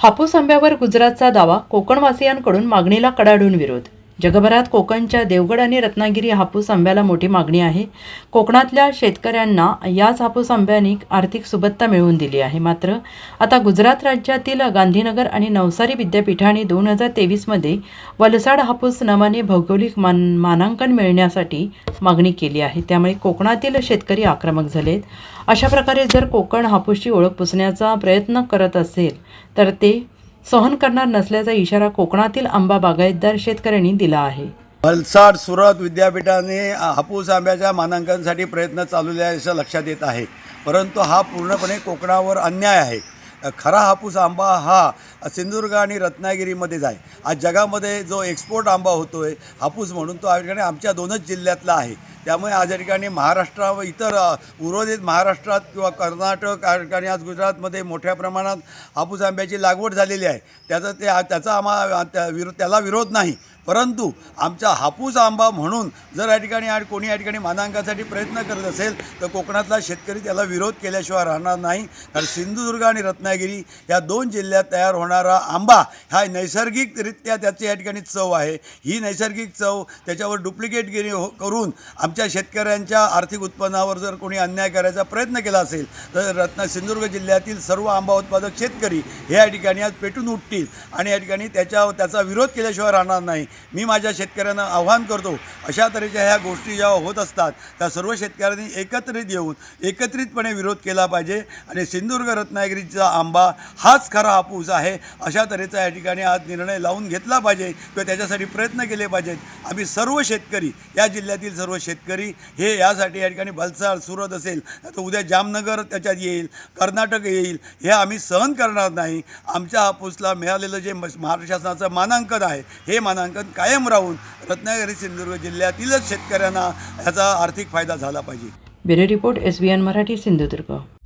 हापूस आंब्यावर गुजरातचा दावा कोकणवासियांकडून मागणीला कडाडून विरोध जगभरात कोकणच्या देवगड आणि रत्नागिरी हापूस आंब्याला मोठी मागणी आहे. कोकणातल्या शेतकऱ्यांना याच हापूस आंब्याने आर्थिक सुबत्ता मिळवून दिली आहे. मात्र आता गुजरात राज्यातील गांधीनगर आणि नवसारी विद्यापीठाने दोन हजार तेवीसमध्ये वलसाड हापूस नावाने भौगोलिक मान मानांकन मिळण्यासाठी मागणी केली आहे. त्यामुळे कोकणातील शेतकरी आक्रमक झालेत. अशा प्रकारे जर कोकण हापूसची ओळख पुसण्याचा प्रयत्न करत असेल तर ते सहन करणार नसल्याचा इशारा कोकणातील आंबा बागायतदार शेतकऱ्यांनी दिला आहे. वलसाड सुरत विद्यापीठाने हापूस आंब्याच्या मानांकनासाठी प्रयत्न चालवले आहे असं लक्षात येत आहे. परंतु हा पूर्णपणे कोकणावर अन्याय आहे. खरा हापूस आंबा हा सिंधुदुर्ग आणि रत्नागिरीमध्येच आहे आज जगामध्ये जो एक्सपोर्ट आंबा होतो आहे हापूस म्हणून तो आमच्या दोनच जिल्ह्यातला आहे. त्यामुळे आज या ठिकाणी महाराष्ट्रा व इतर उर्वरित महाराष्ट्रात किंवा कर्नाटक या ठिकाणी आज गुजरातमध्ये मोठ्या प्रमाणात हापूस आंब्याची लागवड झालेली आहे. त्याचा ते त्याचा आम्हा त्या विरो त्याला विरोध नाही. परंतु आमचा हापूस आंबा म्हणून जर या ठिकाणी आणि कोणी या ठिकाणी मानांकासाठी प्रयत्न करत असेल तर कोकणातला शेतकरी त्याला विरोध केल्याशिवाय राहणार नाही. कारण सिंधुदुर्ग आणि रत्नागिरी या दोन जिल्ह्यात तयार होणारा आंबा हा नैसर्गिकरित्या त्याची या ठिकाणी चव आहे. ही नैसर्गिक चव त्याच्यावर डुप्लिकेटगिरी हो करून आमच्या शेतकऱ्यांच्या आर्थिक उत्पन्नावर जर कोणी अन्याय करायचा प्रयत्न केला असेल तर रत्ना सिंधुदुर्ग जिल्ह्यातील सर्व आंबा उत्पादक शेतकरी हे या ठिकाणी आज पेटून उठतील आणि या ठिकाणी त्याच्या त्याचा विरोध केल्याशिवाय राहणार नाही. मी माझ्या शेतकऱ्यांना आव्हान करतो अशा तऱ्हेच्या ह्या गोष्टी जेव्हा होत असतात त्या सर्व शेतकऱ्यांनी एकत्रित येऊन एकत्रितपणे विरोध केला पाहिजे. आणि सिंधुदुर्ग रत्नागिरीचा आंबा हाच खरा हापूस आहे अशा तऱ्हेचा या ठिकाणी आज निर्णय लावून घेतला पाहिजे किंवा त्याच्यासाठी प्रयत्न केले पाहिजेत. आम्ही सर्व शेतकरी या जिल्ह्यातील सर्व शेतकरी हे यासाठी या ठिकाणी भलसाड सुरत असेल तर उद्या जामनगर त्याच्यात येईल कर्नाटक येईल हे आम्ही सहन करणार नाही. आमच्या हापूसला मिळालेलं जे महाराष्ट्र शासनाचं मानांकन आहे हे मानांकन कायम राहून रत्नागिरी सिंधुदुर्ग जिल्ह्यातीलच शेतकऱ्यांना ह्याचा आर्थिक फायदा झाला पाहिजे. Bureau report S B N Marathi Sindhudurg.